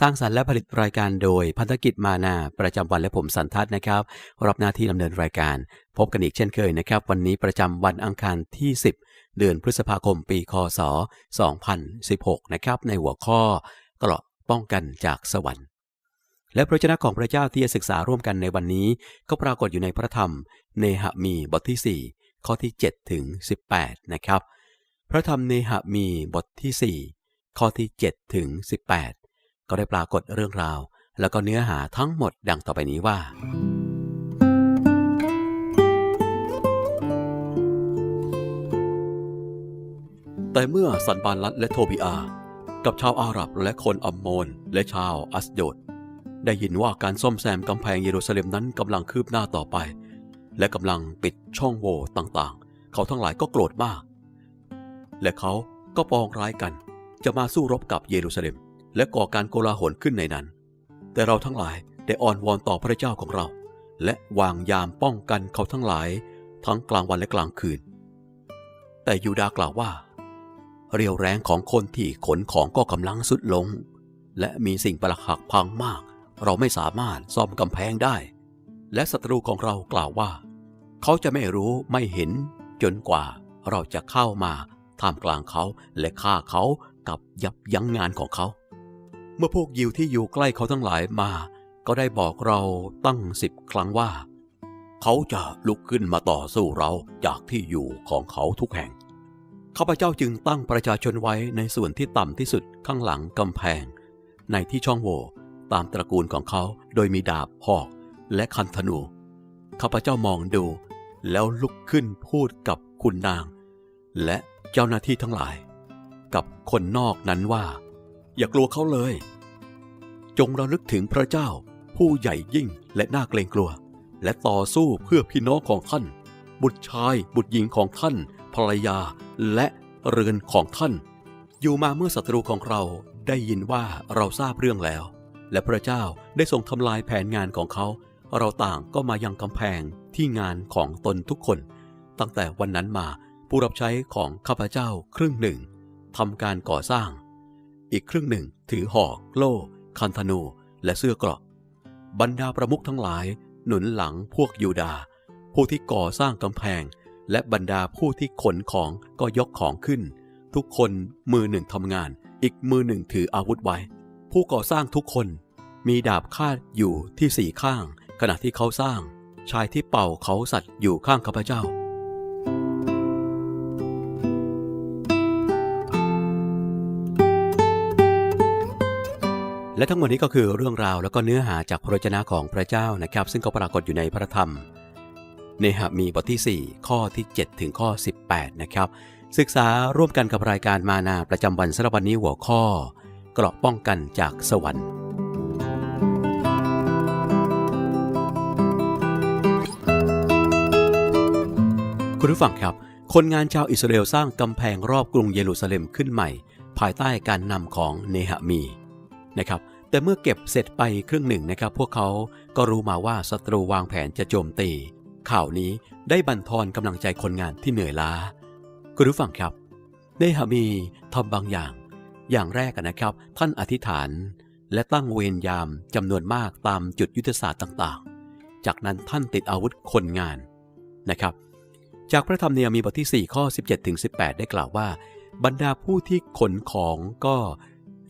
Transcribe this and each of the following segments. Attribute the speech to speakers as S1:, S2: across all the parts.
S1: สร้างสรรค์และผลิตรายการโดยพันธกิจมานาประจำวันและผมสันทัศน์นะครับ รับหน้าที่ดำเนินรายการ พบกันอีกเช่นเคยนะครับ วันนี้ประจำวันอังคารที่ 10 เดือนพฤษภาคมปีคศ 2016 นะครับ ในหัวข้อเกราะป้องกันจากสวรรค์และพระเจ้าของพระเจ้าที่จะศึกษาร่วมกันในวันนี้ ก็ปรากฏอยู่ในพระธรรม เนหมีบทที่ 4 ข้อที่7ถึง18 นะครับ พระธรรมเนหมีบทที่ 4 ข้อที่7ถึง18 ก็ได้ปรากฏเรื่องราว แล้วก็เนื้อหาทั้งหมดดังต่อไปนี้ว่า แต่เมื่อสันบานลัดและโทบิอา กับชาวอาหรับและคนอัมโมนและชาวอัสโดดได้ยินว่าการซ่อมแซมกำแพงเยรูซาเล็มนั้นกำลังคืบหน้าต่อไป และกำลังปิดช่องโหว่ต่างๆ เขาทั้งหลายก็โกรธมาก และเขาก็ปองร้ายกัน จะมาสู้รบกับเยรูซาเล็ม และก่อการโกลาหลขึ้นในนั้น แต่เราทั้งหลายได้อ่อนวอนต่อพระเจ้าของเรา และวางยามป้องกันเขาทั้งหลาย ทั้งกลางวันและกลางคืน แต่ยูดาห์กล่าวว่า เรียวแรงของคนที่ขนของก็กำลังสุดลง และมีสิ่งประหักพังมาก เราไม่สามารถซ่อมกำแพงได้ และศัตรูของเรากล่าวว่า เขาจะไม่รู้ไม่เห็น จนกว่าเราจะเข้ามาท่ามกลางเขาและฆ่าเขากับยับยั้งงานของเขา เมื่อพวกยิวที่อยู่ใกล้เขาทั้งหลายมา ก็ได้บอกเราตั้งสิบครั้งว่า เขาจะลุกขึ้นมาต่อสู้เราจากที่อยู่ของเขาทุกแห่งข้าพเจ้าจึงตั้งประชาชนไว้ในส่วนที่ต่ำที่สุดข้างหลังกำแพง ในที่ช่องโหว่ตามตระกูลของเขาโดยมีดาบหอกและคันธนูข้าพเจ้ามองดู แล้วลุกขึ้นพูดกับคุณนาง และเจ้าหน้าที่ทั้งหลาย กับคนนอกนั้นว่า อย่ากลัวเขาเลย จงระลึกถึงพระเจ้า ผู้ใหญ่ยิ่งและน่าเกรงกลัว และต่อสู้เพื่อพี่น้องของท่าน บุตรชายบุตรหญิงของท่าน ภรรยาและเรือนของท่าน อยู่มาเมื่อศัตรูของเราได้ยินว่าเราทราบเรื่องแล้ว และพระเจ้าได้ทรงทำลายแผนงานของเขา เราต่างก็มายังกำแพงที่งานของตนทุกคน ตั้งแต่วันนั้นมาผู้รับใช้ของข้าพเจ้าครึ่งหนึ่งทำการก่อสร้าง อีกครึ่งหนึ่ง ถือหอก โล่ คันธนู และเสื้อกราะบรรดาประมุขทั้งหลาย หนุนหลังพวกยูดา ผู้ที่ก่อสร้างกำแพง และบรรดาผู้ที่ขนของก็ยกของขึ้น ทุกคนมือหนึ่งทำงาน อีกมือหนึ่งถืออาวุธไว้ ผู้ก่อสร้างทุกคน มีดาบคาดอยู่ที่สี่ข้าง ขณะที่เขาสร้าง ชายที่เป่าเขาสัตว์อยู่ข้างข้าพเจ้า และทั้งหมดนี้ก็คือเรื่องราวแล้วก็เนื้อหาจากพระวจนะของพระเจ้านะครับ ซึ่งก็ปรากฏอยู่ในพระธรรม เนหะมีบทที่ 4 ข้อที่ 7 ถึงข้อ 18 นะครับ ศึกษาร่วมกันกับรายการมานาประจำวันสำหรับวันนี้หัวข้อเกราะป้องกันจากสวรรค์คุณผู้ฟังครับ คนงานชาวอิสราเอลสร้างกำแพงรอบกรุงเยรูซาเล็มขึ้นใหม่ ภายใต้การนำของเนหะมีนะครับ แต่เมื่อเก็บเสร็จไปครึ่งหนึ่งนะครับ พวกเขาก็รู้มาว่าศัตรูวางแผนจะโจมตี ข่าวนี้ได้บั่นทอนกำลังใจคนงานที่เหนื่อยล้า คุณผู้ฟังครับ เนหะมีทำบางอย่าง อย่างแรกนะครับ ท่านอธิษฐาน และตั้งเวรยามจำนวนมากตามจุดยุทธศาสตร์ต่างๆ จากนั้นท่านติดอาวุธคนงานนะครับ จากพระธรรมเนียมีบทที่ 4 ข้อ 17ถึง18 ได้กล่าวว่า บรรดาผู้ที่ขนของก็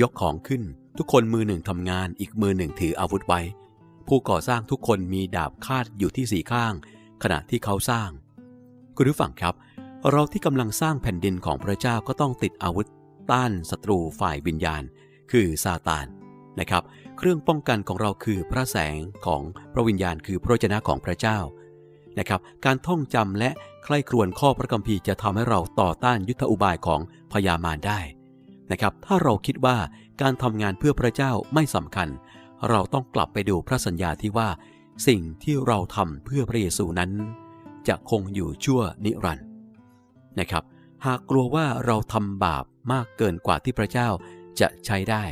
S1: ยกของขึ้น ทุกคนมือหนึ่งทำงาน อีกมือหนึ่งถืออาวุธไว้ ผู้ก่อสร้างทุกคนมีดาบคาดอยู่ที่สี่ข้าง ขณะที่เขาสร้าง คุณผู้ฟังครับ เราที่กำลังสร้างแผ่นดินของพระเจ้าก็ต้องติดอาวุธ ต้านศัตรูฝ่ายวิญญาณ คือซาตานนะครับ เครื่องป้องกันของเราคือพระแสงของพระวิญญาณ คือพระเจนะของพระเจ้านะครับการท่องจำและใคร่ครวญข้อพระคัมภีร์จะทำให้เราต่อต้านยุทธอุบายของพญามารได้ นะครับ ถ้าเราคิดว่าการทำงานเพื่อพระเจ้าไม่สำคัญ เราต้องกลับไปดูพระสัญญาที่ว่า สิ่งที่เราทำเพื่อพระเยซูนั้น จะคงอยู่ชั่วนิรันดร์นะครับ หากกลัวว่าเราทำบาปมากเกินกว่าที่พระเจ้าจะใช้ได้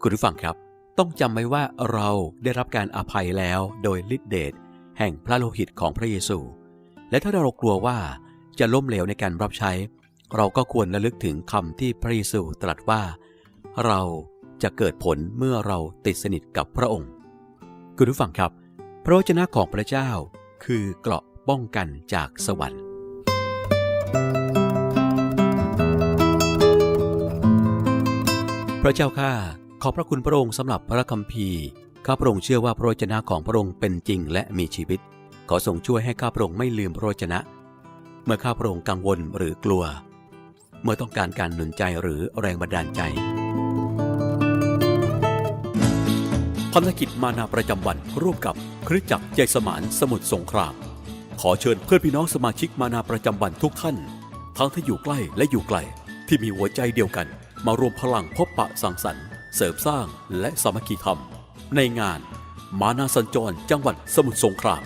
S1: คุณผู้ฟังครับ ต้องจำไว้ว่าเราได้รับการอภัยแล้วโดยฤทธิเดชแห่งพระโลหิตของพระเยซู และถ้าเรากลัวว่าจะล้มเหลวในการรับใช้ เราก็ควรระลึกถึงคำที่พระเยซูตรัสว่า เราจะเกิดผลเมื่อเราติดสนิทกับพระองค์ คุณผู้ฟังครับ พระวจนะของพระเจ้าคือเกราะป้องกันจากสวรรค์ พระเจ้าข้าขอบพระคุณพระองค์สำหรับพระคัมภีร์ข้าพระองค์เชื่อว่าพระวจนะของพระองค์เป็นจริงและมีชีวิต ขอทรงช่วยให้ข้าพระองค์ไม่ลืมพระวจนะ เมื่อข้าพระองค์กังวลหรือกลัว เมื่อต้องการการหนุนใจหรือแรงบันดาลใจพันธกิจมานาประจำวันร่วมกับคริสจักรใจสมานสมุทรสงคราม ขอเชิญเพื่อนพี่น้องสมาชิกมานาประจำวันทุกท่าน ทั้งที่อยู่ใกล้และอยู่ไกลที่มีหัวใจเดียวกัน มารวมพลังพบปะสังสรรค์ เสริมสร้างและสามัคคีธรรม ในงานมานาสัญจรจังหวัดสมุทรสงคราม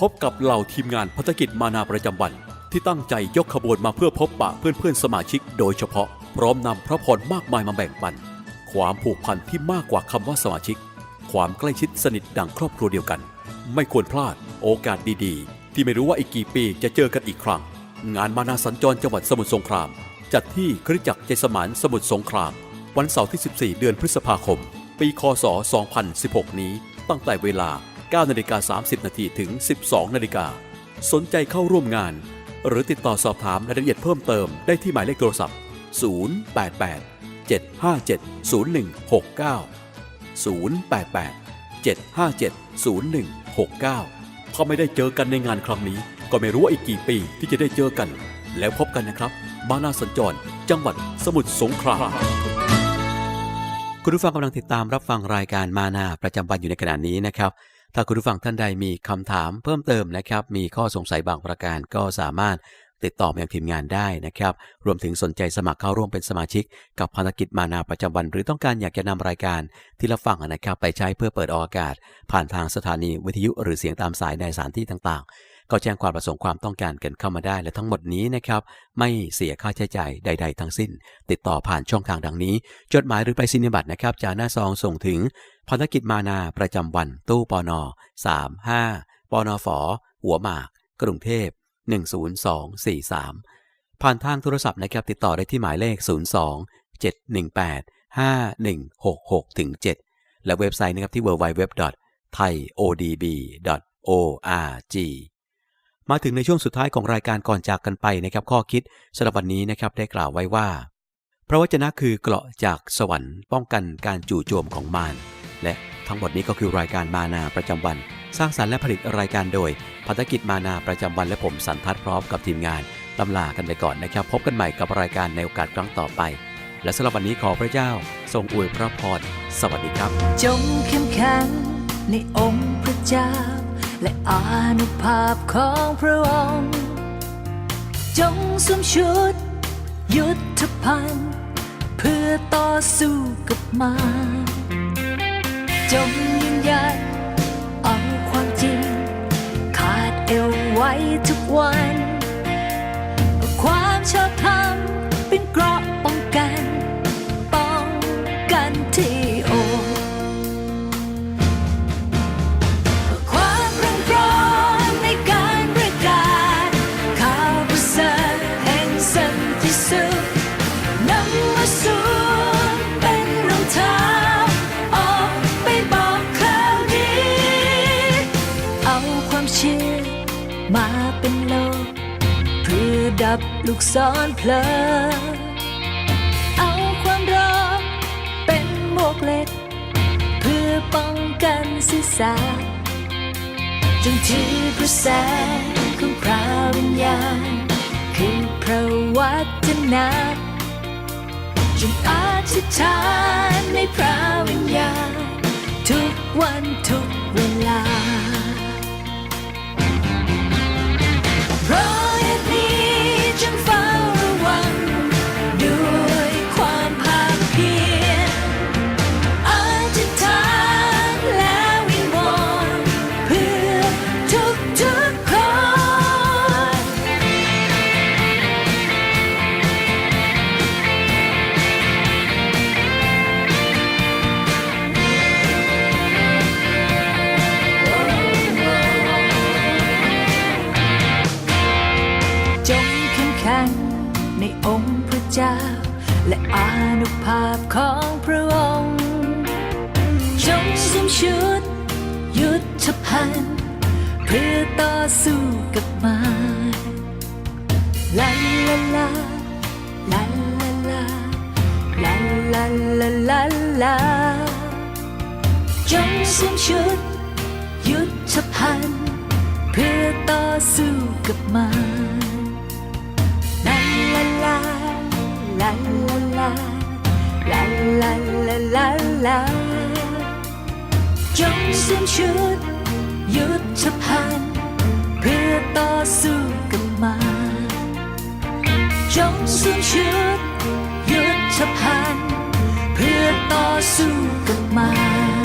S1: พบกับเหล่าทีมงานพันธกิจมานาประจำวัน ที่ตั้งใจยกขบวนมาเพื่อพบปะเพื่อนๆสมาชิกโดยเฉพาะ พร้อมนำพระพรมากมายมาแบ่งปัน ความผูกพันที่มากกว่าคำว่าสมาชิก ความใกล้ชิดสนิทดังครอบครัวเดียวกัน ไม่ควรพลาดโอกาสดีๆ ที่ไม่รู้ว่าอีกกี่ปีจะเจอกันอีกครั้ง งานมานาสัญจรจังหวัดสมุทรสงคราม จัดที่คริจักรใจสมานสมุทรสงคราม วันเสาร์ที่ 14 เดือนพฤษภาคม ปีคศ 2016 นี้ ตั้งแต่เวลา9นาฬิกา30นาทีถึง 12นาฬิกาสนใจเข้าร่วมงาน หรือติดต่อสอบถามรายละเอียดเพิ่มเติมได้ที่หมายเลขโทรศัพท์ 088 757 0169 088 757 0169ถ้าไม่ได้เจอกันในงานครั้งนี้ ก็ไม่รู้ว่าอีกกี่ปีที่จะได้เจอกัน แล้วพบกันนะครับมานาสัญจร จังหวัดสมุทรสงครามคุณผู้ฟังกำลังติดตามรับฟังรายการมานาประจำวันอยู่ในขณะนี้นะครับ ถ้าคุณผู้ฟังท่านใดมีคำถามเพิ่มเติมนะครับ มีข้อสงสัยบางประการก็สามารถติดต่อมายังทีมงานได้นะครับ รวมถึงสนใจสมัครเข้าร่วมเป็นสมาชิก กับภารกิจมานาประจำวัน หรือต้องการอยากจะนำรายการที่เราฟังนะครับ ไปใช้เพื่อเปิดออกอากาศ ผ่านทางสถานีวิทยุหรือเสียงตามสายในสถานที่ต่างๆ ก็แจ้งความประสงค์ความต้องการกันเข้ามาได้และทั้งหมดนี้นะครับ ไม่เสียค่าใช้จ่ายใด ๆ ทั้งสิ้น ติดต่อผ่านช่องทางดังนี้ จดหมายหรือไปสินิบัตรนะครับจากหน้าซองส่งถึงภารกิจมานาประจำวันตู้ปน35ปนฝหัวหมาก กรุงเทพ10243 ผ่านทางโทรศัพท์นะครับติดต่อได้ที่หมายเลข 02 718 5166ถึง7และเว็บไซต์นะครับที่ www.thaiodb.org มาถึงในช่วงสุดท้ายของรายการก่อนจากกันไปนะครับข้อคิดสำหรับวันนี้นะครับได้กล่าวไว้ว่า พระวจนะคือเกราะจากสวรรค์ป้องกันการจู่โจมของมารและทั้งหมดนี้ก็คือรายการมานาประจำวัน สร้างสรรค์และผลิตรายการโดยพัฒกิจมานาประจำวันและผมสันทัดพร้อมกับทีมงานลำลากันไปก่อนนะครับ พบกันใหม่กับรายการในโอกาสครั้งต่อไป และสำหรับวันนี้ขอพระเจ้า ทรงอวยพระพรสวัสดีครับ
S2: จงเข้มแข็งในองค์พระเจ้า และอานุภาพของพระองค์ จงสวมชุด ยุทธภัณฑ์เพื่อต่อสู้กับมารจงยืนหยันเอาความจริง ขาดเอวไว้ทุกวันับลูกศรเพลิงเอาความร้อนเป็นหมวกเหล็ก เพื่อป้องกันศีรษะจงถือพระแสงของพระวิญญาณคือพระวจนะจงอธิษฐานในพระวิญญาณทุกวันทุกเวลา กับมาลาลาลาลาลาลาลาลาลาลาลาจงสวมชุดยุทธภัณฑ์เพื่อต่อสู้กับมารลาลาลาลาลาลาลาลาลาลาจงสวมชุดยุทธภัณฑ์ พื่อต่อสู้กับมาจงสวมชุดยุทธภัณฑ์เพื่อต่อสู้กับมา